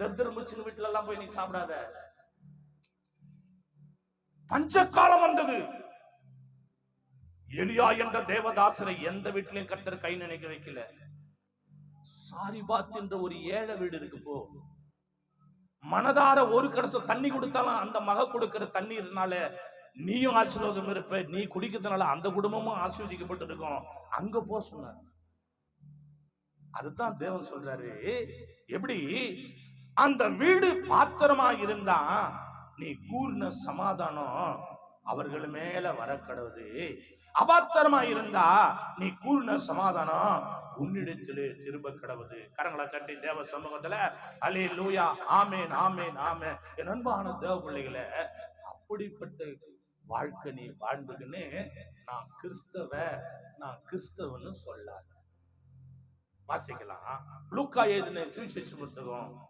தர்தர் முச்சின் வீட்டுல எல்லாம் போய் நீ சாப்பிடாத. பஞ்சகாலம் வந்தது. எலியா என்ற தேவதாசரை எந்த வீட்டிலையும் கத்தர் கை நினைக்க வைக்கல. சாரிபாத் என்ற ஒரு ஏழை வீடு இருக்கு போ. மனதார ஒரு கடைசி தண்ணி கொடுத்தாலும் அந்த மக கொடுக்கிற தண்ணீர்னால நீயும் ஆசீர்வாதம் இருப்ப நீ குடிக்கிறதுனால அந்த குடும்பமும் ஆசீர்வதிக்கப்பட்டு இருக்கும் அங்க போ சொன்னார். அதுதான் தேவன் சொல்றாரு. எப்படி? அந்த வீடு பாத்திரமா இருந்தா நீ கூர்ன சமாதானம். அவர்கள் மேல வர கடவுது அபாத்திரமா இருந்தா நீ கூர்ன சமாதானம். உன்னிடத்திலே திரும்ப கடவுது. கரங்களை கட்டி தேவ சமூகத்துல அலே லூயா ஆமேன் ஆமேன். ஆமே என் அன்பான தேவ பிள்ளைகளை அப்படிப்பட்ட வாழ்க்கை நீ வாழ்ந்துக்குன்னு நான் கிறிஸ்தவ நான் கிறிஸ்தவன்னு சொல்லாத. வாசிக்கலாம். லூக்கா எழுதின சுவிசேஷ புத்தகம்